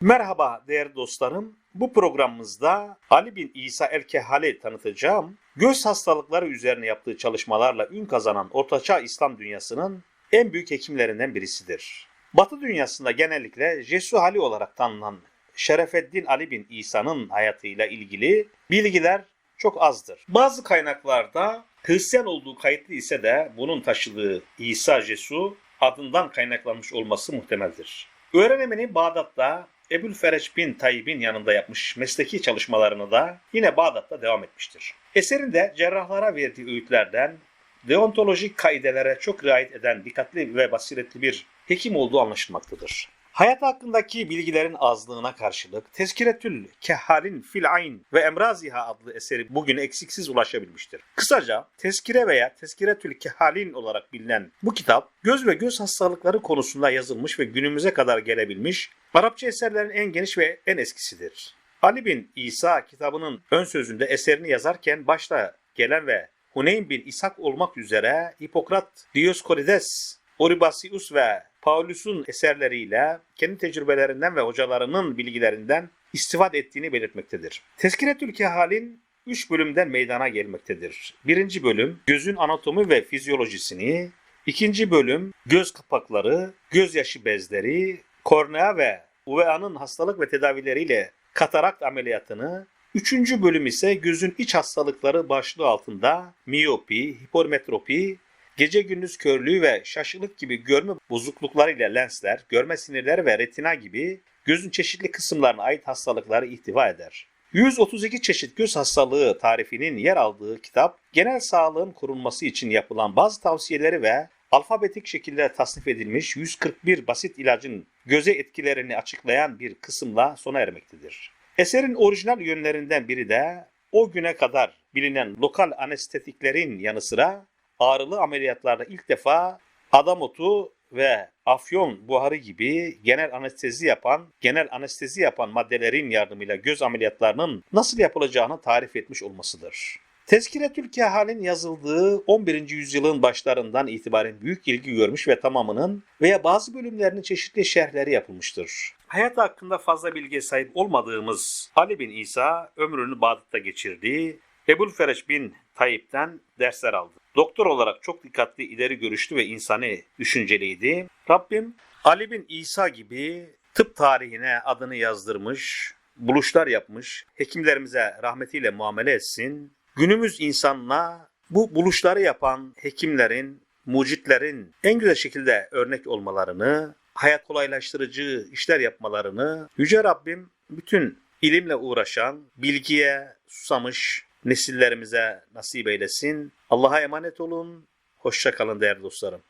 Merhaba değerli dostlarım. Bu programımızda Ali bin İsa el-Kehhal'i tanıtacağım. Göz hastalıkları üzerine yaptığı çalışmalarla ün kazanan Ortaçağ İslam dünyasının en büyük hekimlerinden birisidir. Batı dünyasında genellikle Jesu Ali olarak tanınan Şerefeddin Ali bin İsa'nın hayatıyla ilgili bilgiler çok azdır. Bazı kaynaklarda Hristiyan olduğu kayıtlı ise de bunun taşıdığı İsa Jesu adından kaynaklanmış olması muhtemeldir. Öğrenemini Bağdat'ta Ebul Fereç bin Tayyip'in yanında yapmış mesleki çalışmalarını da yine Bağdat'ta devam etmiştir. Eserinde cerrahlara verdiği öğütlerden deontolojik kaidelere çok riayet eden dikkatli ve basiretli bir hekim olduğu anlaşılmaktadır. Hayat hakkındaki bilgilerin azlığına karşılık Tezkiretül Kehhalin Fil Ayn ve Emraziha adlı eseri bugüne eksiksiz ulaşabilmiştir. Kısaca Tezkire veya Tezkiretül Kehhalin olarak bilinen bu kitap göz ve göz hastalıkları konusunda yazılmış ve günümüze kadar gelebilmiş Arapça eserlerin en geniş ve en eskisidir. Ali bin İsa kitabının ön sözünde eserini yazarken başta gelen ve Huneyn bin İshak olmak üzere Hipokrat, Dioskorides, Oribasius ve Paulus'un eserleriyle kendi tecrübelerinden ve hocalarının bilgilerinden istifade ettiğini belirtmektedir. Tezkiretül Kehal'in 3 bölümden meydana gelmektedir. Birinci bölüm gözün anatomi ve fizyolojisini, ikinci bölüm göz kapakları, gözyaşı bezleri, kornea ve UVA'nın hastalık ve tedavileriyle katarakt ameliyatını, üçüncü bölüm ise gözün iç hastalıkları başlığı altında miyopi, hipermetropi, gece gündüz körlüğü ve şaşılık gibi görme bozukluklarıyla lensler, görme sinirleri ve retina gibi gözün çeşitli kısımlarına ait hastalıkları ihtiva eder. 132 çeşit göz hastalığı tarifinin yer aldığı kitap, genel sağlığın korunması için yapılan bazı tavsiyeleri ve alfabetik şekilde tasnif edilmiş 141 basit ilacın göze etkilerini açıklayan bir kısımla sona ermektedir. Eserin orijinal yönlerinden biri de o güne kadar bilinen lokal anestetiklerin yanı sıra ağrılı ameliyatlarda ilk defa adam otu ve afyon buharı gibi genel anestezi yapan, genel anestezi yapan maddelerin yardımıyla göz ameliyatlarının nasıl yapılacağını tarif etmiş olmasıdır. Tezkiretül Kehal'in yazıldığı 11. yüzyılın başlarından itibaren büyük ilgi görmüş ve tamamının veya bazı bölümlerinin çeşitli şerhleri yapılmıştır. Hayat hakkında fazla bilgiye sahip olmadığımız Ali bin İsa ömrünü Bağdat'ta geçirdi. Ebul Fereç bin Tayyip'ten dersler aldı. Doktor olarak çok dikkatli, ileri görüşlü ve insani düşünceliydi. Rabbim Ali bin İsa gibi tıp tarihine adını yazdırmış, buluşlar yapmış, hekimlerimize rahmetiyle muamele etsin. Günümüz insanına bu buluşları yapan hekimlerin, mucitlerin en güzel şekilde örnek olmalarını, hayat kolaylaştırıcı işler yapmalarını Yüce Rabbim bütün ilimle uğraşan, bilgiye susamış nesillerimize nasip eylesin. Allah'a emanet olun. Hoşça kalın değerli dostlarım.